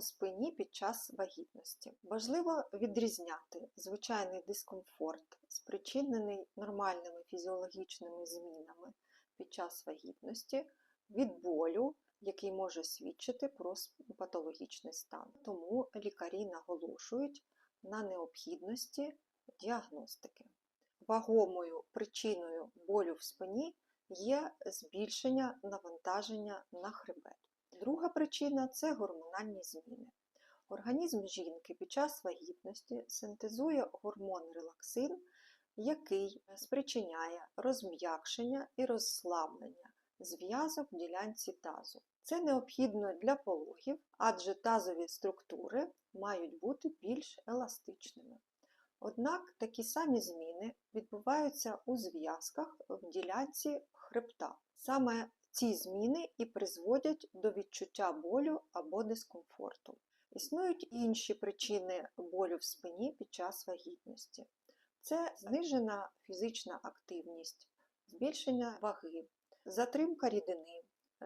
у спині під час вагітності. Важливо відрізняти звичайний дискомфорт, спричинений нормальними фізіологічними змінами під час вагітності, від болю, який може свідчити про патологічний стан. Тому лікарі наголошують на необхідності діагностики. Вагомою причиною болю в спині є збільшення навантаження на хребет. Причина це гормональні зміни. Організм жінки під час вагітності синтезує гормон релаксин, який спричиняє розм'якшення і розслаблення зв'язок в ділянці тазу. Це необхідно для пологів, адже тазові структури мають бути більш еластичними. Однак такі самі зміни відбуваються у зв'язках в ділянці хребта. Саме ці зміни і призводять до відчуття болю або дискомфорту. Існують інші причини болю в спині під час вагітності. Це знижена фізична активність, збільшення ваги, затримка рідини,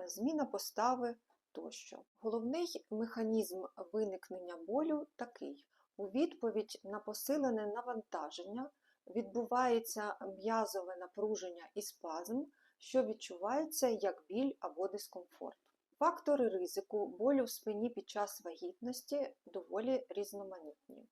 зміна постави тощо. Головний механізм виникнення болю такий: у відповідь на посилене навантаження відбувається м'язове напруження і спазм, що відчувається як біль або дискомфорт. Фактори ризику болю в спині під час вагітності доволі різноманітні.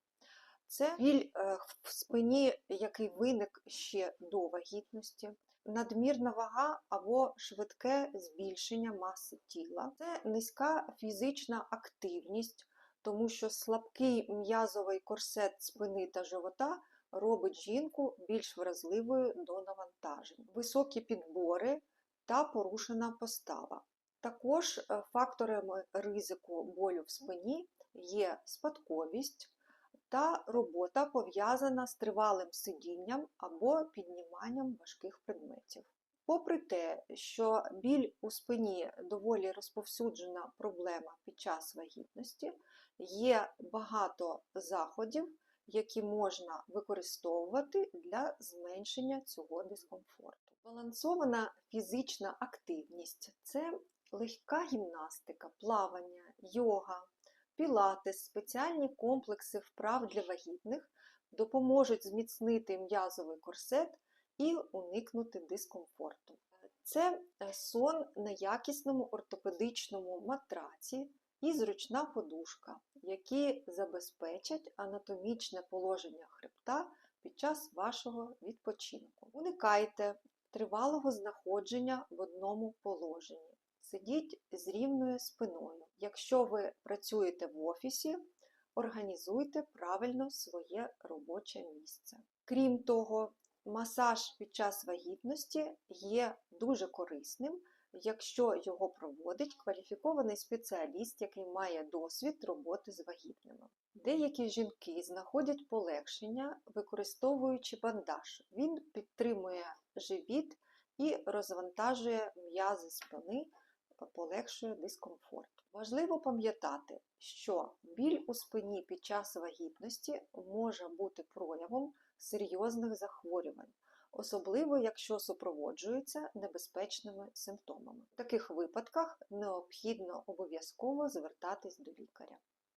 Це біль е, в спині, який виник ще до вагітності, надмірна вага або швидке збільшення маси тіла, це низька фізична активність, тому що слабкий м'язовий корсет спини та живота робить жінку більш вразливою до навантажень, високі підбори та порушена постава. Також е, факторами ризику болю в спині є спадковість та робота пов'язана з тривалим сидінням або підніманням важких предметів. Попри те, що біль у спині доволі розповсюджена проблема під час вагітності, є багато заходів, які можна використовувати для зменшення цього дискомфорту. Балансована фізична активність це легка гімнастика, плавання, йога, пілатес, спеціальні комплекси вправ для вагітних допоможуть зміцнити м'язовий корсет і уникнути дискомфорту. Це е, сон на якісному ортопедичному матраці і зручна подушка, які забезпечать анатомічне положення хребта під час вашого відпочинку. Уникайте тривалого знаходження в одному положенні. Сидіть з рівною спиною. Якщо ви працюєте в офісі, організуйте правильно своє робоче місце. Крім того, масаж під час вагітності є дуже корисним, якщо його проводить кваліфікований спеціаліст, який має досвід роботи з вагітними. Деякі жінки знаходять полегшення, використовуючи бандаж. Він підтримує живіт і розвантажує м'язи спини, полегшує дискомфорт. Важливо пам'ятати, що біль у спині під час вагітності може бути проявом серйозних захворювань, особливо якщо супроводжуються небезпечними симптомами. В таких випадках необхідно обов'язково звертатись до лікаря.